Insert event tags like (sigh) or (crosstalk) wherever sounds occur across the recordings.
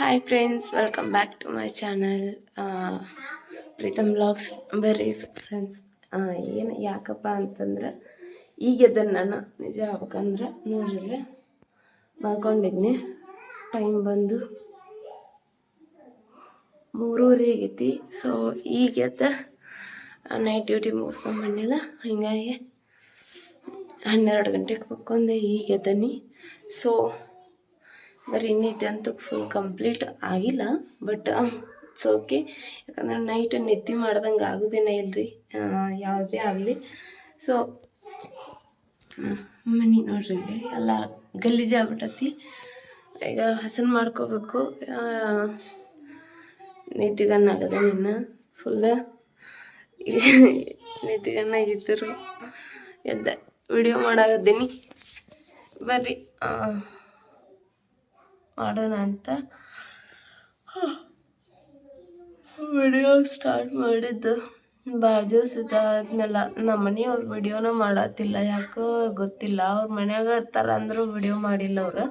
Hi friends welcome back to my channel Preetham blogs ಬರ್ರಿ friends ಏನು ಯಾಕಪ್ಪ ಅಂತಂದ್ರೆ ಈಗ ಎದ್ದನ್ನು ನಾನು ನಿಜ ಆಗ್ಬೇಕಂದ್ರೆ ನೋಡ್ರಿ, ಮಲ್ಕೊಂಡಿದ್ನಿ. ಟೈಮ್ ಬಂದು ಮೂರೂವರೆ ಆಗೈತಿ. ಸೊ ಈಗ ಎದ್ದ ನೈಟ್ ಡ್ಯೂಟಿ ಮುಗಿಸ್ಕೊಂಡ್ ಬಂದಿಲ್ಲ ಹಿಂಗಾಗಿ ಹನ್ನೆರಡು ಗಂಟೆಗೆ ಮಕ್ಕೊಂಡೆ ಈಗ ಎದ್ದನಿ ಸೊ ಬರೀ ನಿದ್ದೆ ಅಂತೂ ಫುಲ್ ಕಂಪ್ಲೀಟ್ ಆಗಿಲ್ಲ ಬಟ್ ಇಟ್ಸ್ ಓಕೆ ಯಾಕಂದ್ರೆ ನೈಟ್ ನಿದ್ದೆ ಮಾಡ್ದಂಗೆ ಆಗೋದೇನೇ ಇಲ್ರಿ? ಯಾವುದೇ ಆಗಲಿ. ಸೊ ಮನೆ ನೋಡ್ರಿ ಎಲ್ಲ ಗಲೀಜು ಆಗ್ಬಿಟ್ಟತಿ ಈಗ ಹಸನ್ ಮಾಡ್ಕೋಬೇಕು. ನಿದ್ದಿಗನ್ನ ಆಗದ ನಿನ್ನ ಫುಲ್ (laughs) ನಿದ್ದೆಗನ್ನಾಗಿದ್ದರು ಎದ್ದ ವಿಡಿಯೋ ಮಾಡಾಗದ್ದೀನಿ ಬರ್ರಿ ಮಾಡೋಣ ಅಂತ ವಿಡಿಯೋ ಸ್ಟಾರ್ಟ್ ಮಾಡಿದ್ದು. ಭಾಳ ದಿವಸ ಆದ್ಮೇಲೆ ನಮ್ಮ ಮನೆಯವ್ರ ವಿಡಿಯೋನ ಮಾಡತ್ತಿಲ್ಲ ಯಾಕೋ ಗೊತ್ತಿಲ್ಲ. ಅವ್ರ ಮನ್ಯಾಗ ಇರ್ತಾರ ಅಂದರೂ ವಿಡಿಯೋ ಮಾಡಿಲ್ಲ ಅವ್ರು.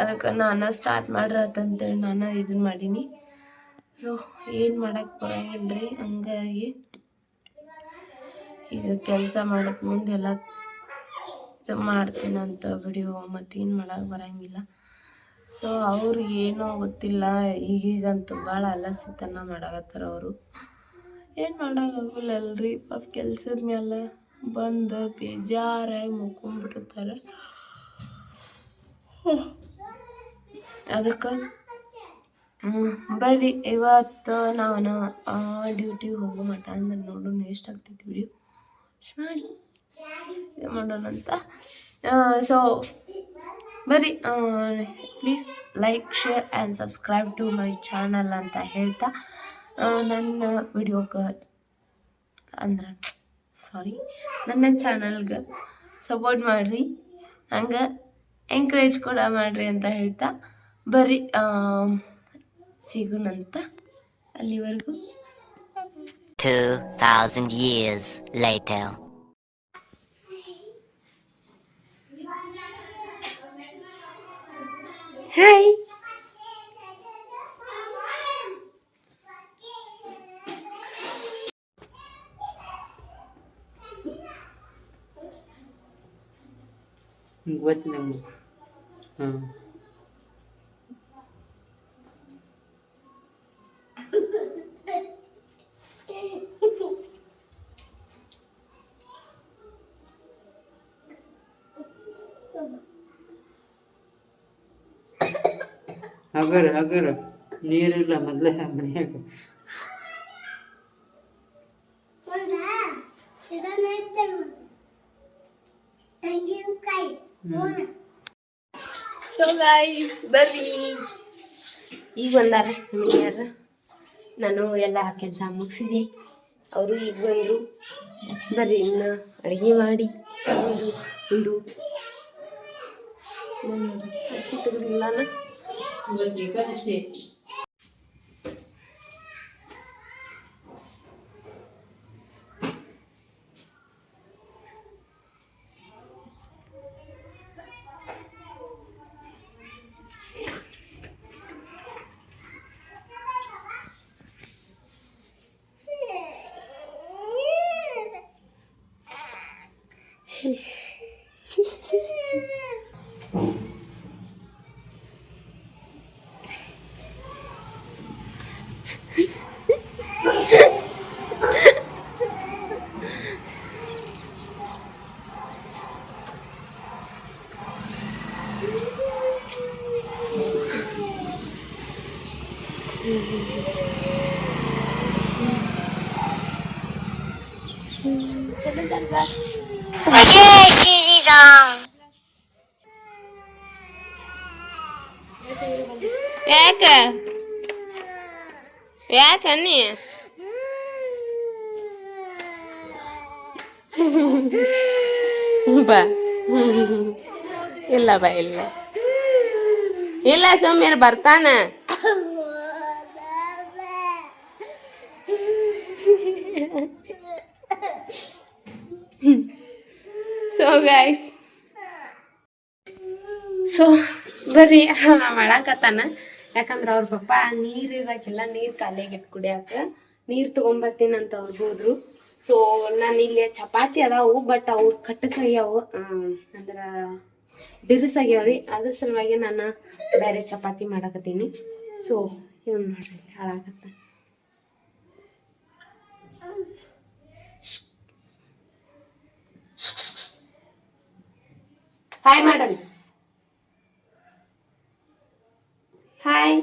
ಅದಕ್ಕೆ ನಾನು ಸ್ಟಾರ್ಟ್ ಮಾಡ್ರತ್ತಂತೇಳಿ ನಾನು ಇದನ್ನ ಮಾಡೀನಿ. ಸೊ ಏನು ಮಾಡಕ್ಕೆ ಬರಂಗಿಲ್ಲ ರೀ ಹಂಗಾಗಿ ಈಗ ಕೆಲಸ ಮಾಡಕ್ಕೆ ಮುಂದೆ ಎಲ್ಲ ಇದು ಮಾಡ್ತೀನಂತ ವಿಡಿಯೋ ಮತ್ತೇನು ಮಾಡಕ್ಕೆ ಬರಂಗಿಲ್ಲ. ಸೊ ಅವ್ರಿಗೆ ಏನೋ ಗೊತ್ತಿಲ್ಲ, ಈಗೀಗಂತೂ ಭಾಳ ಅಲಸಿತನ ಮಾಡಾಕತ್ತಾರ ಅವರು. ಏನು ಮಾಡೋಕ್ಕಾಗಲ್ಲ ಅಲ್ರಿ ಪಾಪ ಕೆಲ್ಸದ ಮೇಲೆ ಬಂದು ಬೇಜಾರಾಗಿ ಮುಕ್ಕೊಂಡ್ಬಿಟ್ಟಿರ್ತಾರೆ ಅದಕ್ಕೆ ಬರ್ರಿ, ಇವತ್ತು ನಾನು ಡ್ಯೂಟಿಗೆ ಹೋಗೋ ಮಟ ಅಂದ್ರೆ ನೋಡೋಣ ಎಷ್ಟು ಆಗ್ತೈತಿ ವಿಡಿಯೋ ಮಾಡಿ? ಮಾಡೋಣ ಅಂತ ಸೊ ಬರ್ರಿ please like share and subscribe to my channel ಅಂತ ಹೇಳ್ತಾ ನನ್ನ ವಿಡಿಯೋಗೆ ಅಂದ್ರೆ ಸಾರಿ ನನ್ನ ಚಾನಲ್ಗೆ ಸಪೋರ್ಟ್ ಮಾಡಿರಿ ಹಂಗೆ ಎಂಕರೇಜ್ ಕೂಡ ಮಾಡಿರಿ ಅಂತ ಹೇಳ್ತಾ ಬರಿ ಸಿಗುನಂತ ಅಲ್ಲಿವರೆಗೂ 2,000 years later. ಹಾಯ್ ಗೊತ್ತಿಲ್ಲ ನಮ್ಗೆ ಹಾಂ ಹಗರ ಹಗರ ನೀರಿಲ್ಲ ಮೊದಲೇ ಮನೆಯಾಗ ಸೊ ಗಾಯ್ಸ್ ಬರ್ರಿ. ಈಗ ಬಂದಾರ ಮನೆಯಾರ ನಾನು ಎಲ್ಲ ಕೆಲಸ ಮುಗಿಸಿದೆ ಅವರು ಈಗ ಬಂದರು. ಬರ್ರಿ ಇನ್ನು ಅಡುಗೆ ಮಾಡಿ ಉಂಡು ಉಂಡು. ಹಸಿ ತೆಗ್ದಿಲ್ಲ 么几个就行。Peace. ನಾನು ಚಲೋ ಅಲ್ವಾ ಯಾಕ ಯಾಕ ಅನ್ನಿ? ಬಾ. ಇಲ್ಲ ಬಾ ಇಲ್ಲ. ಇಲ್ಲ ಸೌಮ್ಯರ್ ಬರ್ತಾನ. ಸೊ ಗಾಯ್ಸ್ ಸೊ ಬರ್ರಿ ಮಾಡಾಕತ್ತಾನ. ಯಾಕಂದ್ರೆ ಅವ್ರ ಪಪ್ಪ ನೀರ್ ಇರಕ್ಕೆಲ್ಲ ನೀರ್ ಖಾಲಿ ಆಗೈತೆ ಕುಡಿಯಾಕ, ನೀರ್ ತಗೊಂಬರ್ತೀನಿ ಅಂತ ಅವ್ರು ಹೋದ್ರು. ಸೊ ನಾನು ಇಲ್ಲಿ ಚಪಾತಿ ಅದಾವು ಬಟ್ ಅವು ಕಟ್ಟಕಯ್ಯವು ಅಂದ್ರ ಬಿರುಸಾಗ್ಯಾವ್ರಿ. ಅದ್ರ ಸಲುವಾಗಿ ನಾನು ಬೇರೆ ಚಪಾತಿ ಮಾಡಕತ್ತೀನಿ. ಸೊ ಇವ್ನು ನೋಡ್ರಿ, ಹಾಳಾಗತ್ತ. ಹಾಯ್ ಮಾಡಲ್ ಹಾಯ್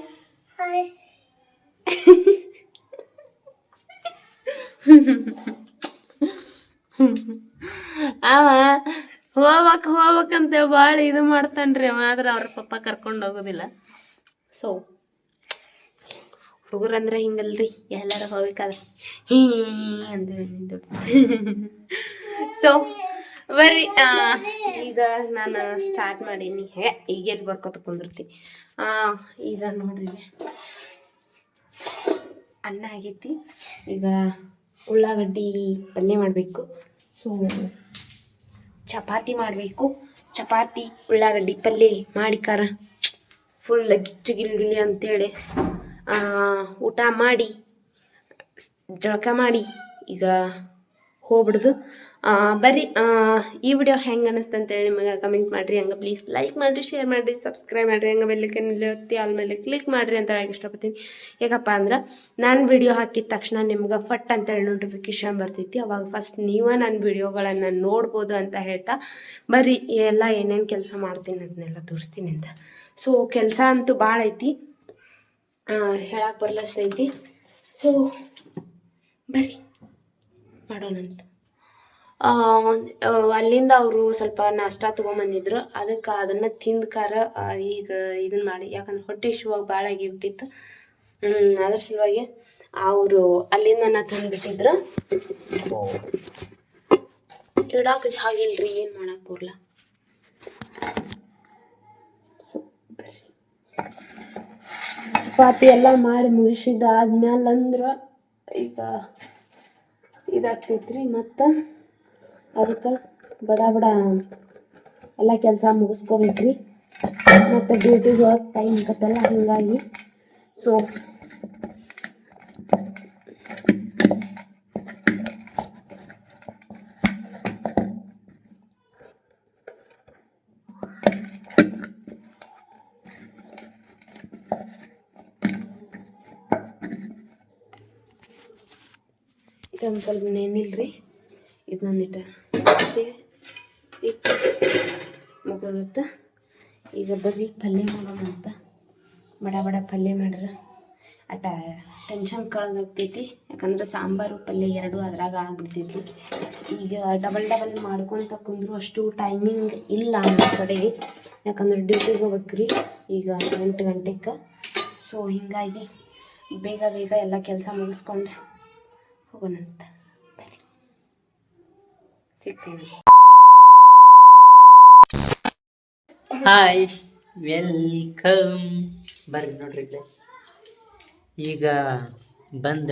ಅವ ಹೋಗ್ಬೇಕ್ ಭಾಳ ಇದು ಮಾಡ್ತಾನ್ರಿ ಅವ ಆದ್ರೆ ಅವ್ರ ಪಪ್ಪ ಕರ್ಕೊಂಡು ಹೋಗೋದಿಲ್ಲ. ಸೊ ಹುಡುಗರಂದ್ರೆ ಹಿಂಗಲ್ರಿ ಎಲ್ಲಾರು ಹೋಗ್ಬೇಕಾದ್ರೆ ಹೀ ನಿಂತು ಸೊ ಬರ್ರಿ ಈಗ ನಾನು ಸ್ಟಾರ್ಟ್ ಮಾಡೀನಿ. ಹೇ ಈಗೇನು ಬರ್ಕೊತ ಕುಂದಿರ್ತೀನಿ ಆ, ಈಗ ನೋಡ್ರಿ. ಅನ್ನ ಆಗೈತಿ. ಈಗ ಉಳ್ಳಾಗಡ್ಡಿ ಪಲ್ಯ ಮಾಡಬೇಕು. ಸೊ ಚಪಾತಿ ಮಾಡಬೇಕು. ಚಪಾತಿ ಉಳ್ಳಾಗಡ್ಡಿ ಪಲ್ಯ ಮಾಡಿಕಾರ ಫುಲ್ ಗಿಚ್ಚು ಗಿಲ್ ಗಿಲಿ ಅಂತೇಳಿ. ಊಟ ಮಾಡಿ, ಜಳಕ ಮಾಡಿ, ಈಗ ಹೋಗ್ಬಿಡ್ದು. ಬರ್ರಿ ಈ ವಿಡಿಯೋ ಹೆಂಗೆ ಅನಿಸ್ತು ಅಂತೇಳಿ ನಿಮಗೆ ಕಮೆಂಟ್ ಮಾಡಿರಿ, ಹಂಗೆ ಪ್ಲೀಸ್ ಲೈಕ್ ಮಾಡಿರಿ ಶೇರ್ ಮಾಡಿರಿ ಸಬ್ಸ್ಕ್ರೈಬ್ ಮಾಡಿರಿ, ಹಂಗೆ ಬೆಲ್ಲಕ್ಕೆ ಒತ್ತಿ ಆಲ್ ಮೇಲೆ ಕ್ಲಿಕ್ ಮಾಡಿರಿ ಅಂತ ಹೇಳಕ್ಕೆ ಇಷ್ಟಪಡ್ತೀನಿ. ಯಾಕಪ್ಪ ಅಂದ್ರೆ, ನಾನು ವಿಡಿಯೋ ಹಾಕಿದ ತಕ್ಷಣ ನಿಮ್ಗೆ ಫಟ್ ಅಂತೇಳಿ ನೋಟಿಫಿಕೇಶನ್ ಬರ್ತೈತಿ. ಅವಾಗ ಫಸ್ಟ್ ನೀವೇ ನನ್ನ ವಿಡಿಯೋಗಳನ್ನು ನೋಡ್ಬೋದು ಅಂತ ಹೇಳ್ತಾ ಬರ್ರಿ, ಎಲ್ಲ ಏನೇನು ಕೆಲಸ ಮಾಡ್ತೀನಿ ಅದನ್ನೆಲ್ಲ ತೋರಿಸ್ತೀನಿ ಅಂತ. ಸೊ ಕೆಲಸ ಅಂತೂ ಭಾಳ ಐತಿ. ಹೇಳಕ್ಕೆ ಬರಲಷ್ಟು ಐತಿ ಸೊ ಬರ್ರಿ, ಮಾಡೋಣಂತ. ಅಲ್ಲಿಂದ ಅವರು ಸ್ವಲ್ಪ ನಾಷ್ಟ ತಗೊಂಬಂದಿದ್ರು. ಅದಕ್ಕೆ ಅದನ್ನ ತಿಂದ್ಕಾರ ಈಗ ಇದನ್ನ ಮಾಡಿ, ಯಾಕಂದ್ರೆ ಹೊಟ್ಟೆ ಇಶ್ಯೂ ಭಾಳ ಆಗಿಬಿಟ್ಟಿತ್ತು. ಅದ್ರ ಸಲುವಾಗಿ ಅವರು ಅಲ್ಲಿಂದ ತಂದು ಬಿಟ್ಟಿದ್ರು ಇಡಾಕ ಜಾಗಿಲ್ರಿ ಏನು ಮಾಡಕ್ ಬರಲ್ಲ. ಪಾತಿ ಎಲ್ಲ ಮಾಡಿ ಮುಗಿಸಿದ ಆದ್ಮೇಲೆ ಅಂದ್ರೆ ಈಗ ಇದಾಗ್ತೈತ್ರಿ ಮತ್ತು? ಅದಕ್ಕೆ ಬಡ ಬಡ ಎಲ್ಲ ಕೆಲಸ ಮುಗಿಸ್ಕೋಬೇಕ್ರಿ. ಮತ್ತು ಡ್ಯೂಟಿಗೆ ಹೋಗಿ ಟೈಮ್ ಕತ್ತಲ್ಲ ಹೀಗಾಗಿ ಸೊ ಇದೊಂದು ಸ್ವಲ್ಪ ನೆನಿಲ್ರಿ ಇದನ್ನೊಂದಿಟ್ಟು ಇಟ್ಟು ಮುಗಿದತ್ತ ಈಗ ಬರ್ರಿ ಪಲ್ಯ ಮಾಡೋಣ ಅಂತ. ಬಡ ಬಡ ಪಲ್ಯ ಮಾಡ್ರ ಅಟ ಟೆನ್ಷನ್ ಕಳೆದೋಗ್ತೈತಿ. ಯಾಕಂದ್ರೆ ಸಾಂಬಾರು, ಪಲ್ಯ ಎರಡು ಅದ್ರಾಗ ಆಗ್ಬಿಡ್ತೈತಿ. ಈಗ ಡಬಲ್ ಡಬಲ್ ಮಾಡ್ಕೊತ ಕುಂದ್ರು ಅಷ್ಟು ಟೈಮಿಂಗ್ ಇಲ್ಲ ನಮ್ಮ ಕಡೆ. ಯಾಕಂದ್ರೆ ಡ್ಯೂಟಿಗೆ ಹೋಗ್ಬೇಕ್ರಿ. ಈಗ ಎಂಟು ಗಂಟೆಗೆ ಸೊ ಹೀಗಾಗಿ ಬೇಗ ಬೇಗ ಎಲ್ಲ ಕೆಲಸ ಮುಗಿಸ್ಕೊಂಡು ಹೋಗೋಣಂತ. ಸಿಗ್ತೀನಿ ಹಾಯ್ ವೆಲ್ಕಮ್ ಬರ್ರಿ ನೋಡ್ರಿ ಇಲ್ಲೇ. ಈಗ ಬಂದ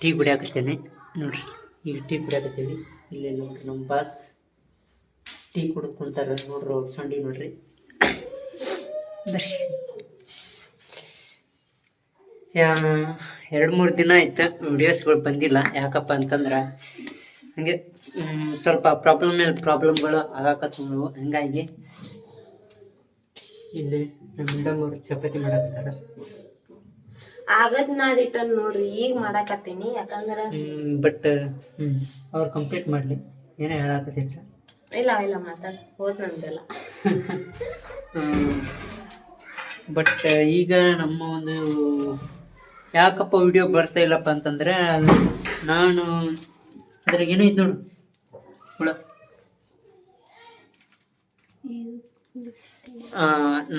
ಟೀ ಕುಡಿಯಾಕತ್ತೇನೆ. ನೋಡ್ರಿ ಈಗ ಟೀ ಕುಡಿಯಾಕತ್ತೀವಿ ಇಲ್ಲೇ ನೋಡ್ರಿ ನಮ್ಮ ಬಾಸ್ ಟೀ ಕುಡಿದು ಕುಂತಾರ ನೋಡ್ರಿ ಅವ್ರು ಸಂಡಿ ನೋಡ್ರಿ. ಬರ್ರಿ. ಯಾ ಎರಡು ಮೂರು ದಿನ ಆಯ್ತು ವಿಡಿಯೋಸ್ಗಳು ಬಂದಿಲ್ಲ. ಯಾಕಪ್ಪ ಅಂತಂದ್ರೆ ಹಂಗೆ ಸ್ವಲ್ಪ ಪ್ರಾಬ್ಲಮ್ ಮೇಲೆ ಪ್ರಾಬ್ಲಮ್ಗಳು ಆಗಾಕತ್ತವು ಹಂಗಾಗಿ ಇಲ್ಲಿ ನಮ್ಮ ಮೇಡಮ್ ಅವ್ರು ಚಪಾತಿ ಮಾಡಕತ್ತಾರ. ನಾ ನಾದಿಟ್ಟ ನೋಡ್ರಿ ಈಗ ಮಾಡಾಕತ್ತೀನಿ. ಯಾಕಂದ್ರ ಬಟ್ ಅವ್ರು ಕಂಪ್ಲೀಟ್ ಮಾಡ್ಲಿ. ಏನೋ ಹೇಳಾಕತ್ತಿದ್ರ. ಇಲ್ಲ ಇಲ್ಲ ಮಾತಾಡ ಹೋದ್ ನಂದೆಲ್ಲ. (laughs) ಬಟ್ ಈಗ ನಮ್ಮ ಒಂದು ಯಾಕಪ್ಪ ವಿಡಿಯೋ ಬರ್ತಾ ಇಲ್ಲಪ್ಪ ಅಂತಂದ್ರೆ ನಾನು ಅದ್ರಾಗ ಏನೈತ್ ನೋಡು. ಹುಳ.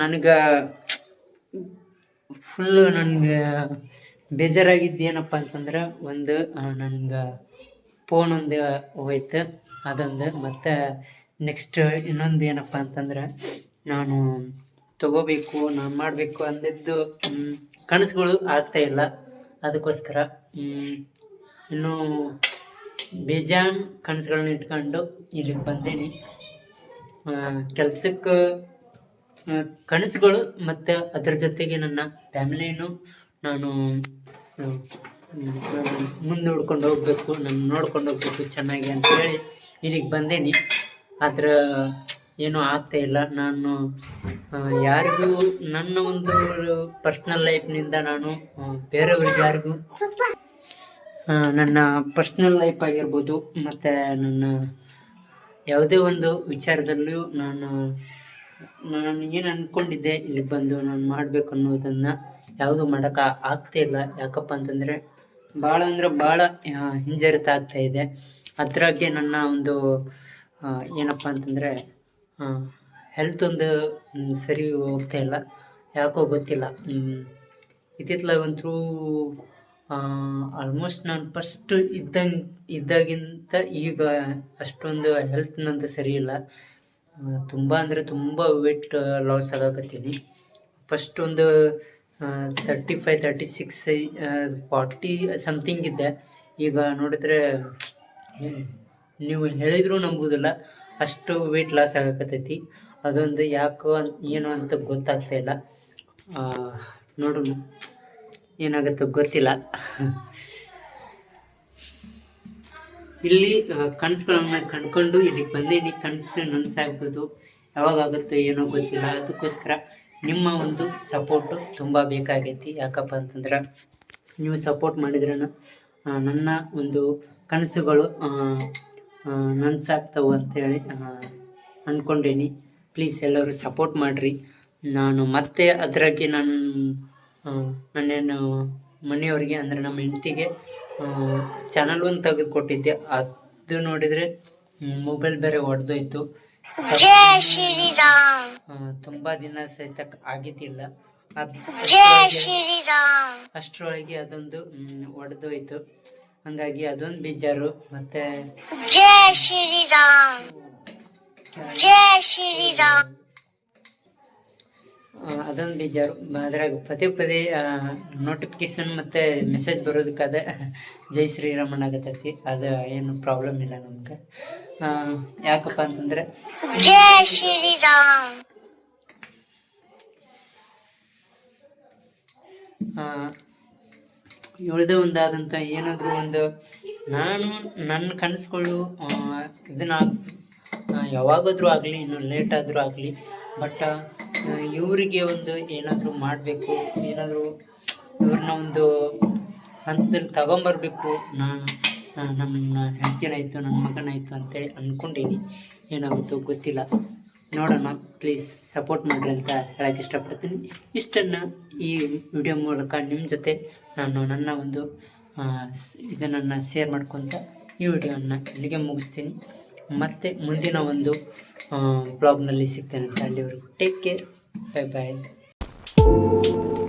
ನನಗೆ ಫುಲ್ ನನಗೆ ಬೇಜಾರಾಗಿದ್ದು ಏನಪ್ಪ ಅಂತಂದ್ರೆ ಒಂದು ನನಗೆ ಫೋನ್ ಒಂದು ಹೋಯ್ತು. ಅದೊಂದು ಮತ್ತು ನೆಕ್ಸ್ಟ್ ಇನ್ನೊಂದು ಏನಪ್ಪ ಅಂತಂದ್ರೆ ನಾನು ತಗೋಬೇಕು, ನಾನು ಮಾಡಬೇಕು ಅಂದಿದ್ದು ಕನಸುಗಳು ಆಗ್ತಾ ಇಲ್ಲ. ಅದಕ್ಕೋಸ್ಕರ ಇನ್ನೂ ಬೇಜಾನ್ ಕನಸುಗಳನ್ನ ಇಟ್ಕೊಂಡು ಇಲ್ಲಿಗೆ ಬಂದೇನಿ. ಕೆಲ್ಸಕ್ಕೆ ಕನಸುಗಳು ಮತ್ತು ಅದರ ಜೊತೆಗೆ ನನ್ನ ಫ್ಯಾಮಿಲಿನೂ ನಾನು ಮುಂದೆ ನೋಡ್ಕೊಂಡು ಹೋಗ್ಬೇಕು, ನಾನು ನೋಡ್ಕೊಂಡು ಹೋಗ್ಬೇಕು ಚೆನ್ನಾಗಿ ಅಂತ ಹೇಳಿ ಇಲ್ಲಿಗೆ ಬಂದೇನಿ. ಆದ್ರ ಏನೂ ಆಗ್ತಾ ಇಲ್ಲ. ನಾನು ಯಾರಿಗೂ ನನ್ನ ಒಂದು ಪರ್ಸ್ನಲ್ ಲೈಫ್ನಿಂದ ನಾನು ಬೇರೆಯವ್ರಿಗೆ ಯಾರಿಗೂ ನನ್ನ ಪರ್ಸ್ನಲ್ ಲೈಫ್ ಆಗಿರ್ಬೋದು, ಮತ್ತು ನನ್ನ ಯಾವುದೇ ಒಂದು ವಿಚಾರದಲ್ಲೂ ನಾನು ನಾನು ಏನು ಅಂದ್ಕೊಂಡಿದ್ದೆ ಇಲ್ಲಿ ಬಂದು ನಾನು ಮಾಡಬೇಕು ಅನ್ನೋದನ್ನು ಯಾವುದು ಮಾಡೋಕೆ ಆಗ್ತಾ ಇಲ್ಲ. ಯಾಕಪ್ಪ ಅಂತಂದರೆ ಭಾಳ ಅಂದರೆ ಭಾಳ ಹಿಂಜರಿತ ಆಗ್ತಾ ಇದೆ. ಅದರಾಗೆ ನನ್ನ ಒಂದು ಏನಪ್ಪ ಅಂತಂದರೆ ಹೆಲ್ತ್ ಒಂದು ಸರಿ ಹೋಗ್ತಾ ಇಲ್ಲ. ಯಾಕೋ ಗೊತ್ತಿಲ್ಲ. ಇತ್ತಿತ್ತಲಾಗಂತೂ ಆಲ್ಮೋಸ್ಟ್ ನಾನು ಫಸ್ಟ್ ಇದ್ದಂಗೆ ಇದ್ದಾಗಿಂತ ಈಗ ಅಷ್ಟೊಂದು ಹೆಲ್ತ್ ನಂದು ಸರಿ ಇಲ್ಲ. ತುಂಬ ಅಂದರೆ ತುಂಬ ವೆಯ್ಟ್ ಲಾಸ್ ಆಗಾಕತ್ತೀನಿ. ಫಸ್ಟ್ ಒಂದು thirty five thirty six forty something ಇದ್ದೆ. ಈಗ ನೋಡಿದ್ರೆ ನೀವು ಹೇಳಿದರೂ ನಂಬುದಿಲ್ಲ. ಅಷ್ಟು ವೆಯ್ಟ್ ಲಾಸ್ ಆಗಕತ್ತೈತಿ. ಅದೊಂದು ಯಾಕೋ ಏನು ಅಂತ ಗೊತ್ತಾಗ್ತಾ ಇಲ್ಲ. ನೋಡೋಣ ಏನಾಗುತ್ತೋ ಗೊತ್ತಿಲ್ಲ. ಇಲ್ಲಿ ಕನಸುಗಳನ್ನ ಕಂಡ್ಕೊಂಡು ಇಲ್ಲಿಗೆ ಬಂದೀನಿ ಕನಸು ನನಸಾಗ್ಬೋದು. ಯಾವಾಗ ಆಗುತ್ತೋ ಏನೋ ಗೊತ್ತಿಲ್ಲ. ಅದಕ್ಕೋಸ್ಕರ ನಿಮ್ಮ ಒಂದು ಸಪೋರ್ಟು ತುಂಬ ಬೇಕಾಗೈತಿ. ಯಾಕಪ್ಪ ಅಂತಂದ್ರೆ ನೀವು ಸಪೋರ್ಟ್ ಮಾಡಿದ್ರೆ ನನ್ನ ಒಂದು ಕನಸುಗಳು ನನಸಾಗ್ತವೆ ಅಂತೇಳಿ ಅಂದ್ಕೊಂಡೇನಿ ಪ್ಲೀಸ್ ಎಲ್ಲರೂ ಸಪೋರ್ಟ್ ಮಾಡಿರಿ. ನಾನು ಮತ್ತೆ ಅದ್ರಾಗೆ ನಾನು ಆ, ಮನೆಯವರಿಗೆ ಅಂದರೆ ನಮ್ಮ ಹೆಂಡ್ತಿಗೆ ಚಾನಲ್ ಒಂದು ತೆಗೆದು ಕೊಟ್ಟಿದ್ದೆ ಅದು ನೋಡಿದರೆ ಮೊಬೈಲ್ ಬೇರೆ ಒಡೆದೋಯ್ತು. ತುಂಬ ದಿನ ಸಹಿತ ಆಗಿದ್ದಿಲ್ಲ. ಅಷ್ಟರೊಳಗೆ ಅದೊಂದು ಒಡೆದೋಯ್ತು. ಹಂಗಾಗಿ ಅದೊಂದು ಬೇಜಾರು. ಮತ್ತೆ ಆ, ಅದೊಂದು ಬೇಜಾರು. ಅದ್ರಾಗ ಪದೇ ಪದೇ ನೋಟಿಫಿಕೇಶನ್ ಮತ್ತೆ ಮೆಸೇಜ್ ಬರೋದಕ್ಕಾದ ಜೈ ಶ್ರೀರಾಮಣ್ಣ ಆಗತೈತಿ. ಅದು ಏನು ಪ್ರಾಬ್ಲಮ್ ಇಲ್ಲ ನಮ್ಗೆ. ಆ, ಯಾಕಪ್ಪ ಅಂತಂದ್ರೆ ಆ, ಉಳಿದ ಒಂದಾದಂಥ ಏನಾದರೂ ಒಂದು ನಾನು ನನ್ನ ಕನಸುಗಳು ಇದನ್ನ ಯಾವಾಗಾದ್ರೂ ಆಗಲಿ, ಇನ್ನು ಲೇಟ್ ಆದರೂ ಆಗಲಿ ಬಟ್ ಇವರಿಗೆ ಒಂದು ಏನಾದರೂ ಮಾಡಬೇಕು, ಏನಾದರೂ ಇವ್ರನ್ನ ಒಂದು ಹಂತದಲ್ಲಿ ತಗೊಂಬರ್ಬೇಕು. ನಾನು ನಮ್ಮ ಹೆಂಡತಿನಾಯ್ತು ನನ್ನ ಮಗನಾಯಿತು ಅಂತೇಳಿ ಅಂದ್ಕೊಂಡೀನಿ ಏನಾಗುತ್ತೋ ಗೊತ್ತಿಲ್ಲ. ನೋಡೋಣ ಪ್ಲೀಸ್ ಸಪೋರ್ಟ್ ಮಾಡಿರಿ ಅಂತ ಹೇಳಕ್ಕೆ ಇಷ್ಟಪಡ್ತೀನಿ. ಇಷ್ಟನ್ನು ಈ ವಿಡಿಯೋ ಮೂಲಕ ನಿಮ್ಮ ಜೊತೆ ನಾನು ನನ್ನ ಒಂದು ಇದನ್ನು ಶೇರ್ ಮಾಡ್ಕೊತ ಈ ವಿಡಿಯೋನ ಇಲ್ಲಿಗೆ ಮುಗಿಸ್ತೀನಿ. ಮತ್ತೆ ಮುಂದಿನ ಒಂದು ಬ್ಲಾಗ್ನಲ್ಲಿ ಸಿಗ್ತೇನೆ. ಅಂತ ಅಲ್ಲಿವರೆಗೂ ಟೇಕ್ ಕೇರ್ ಬೈ ಬಾಯ್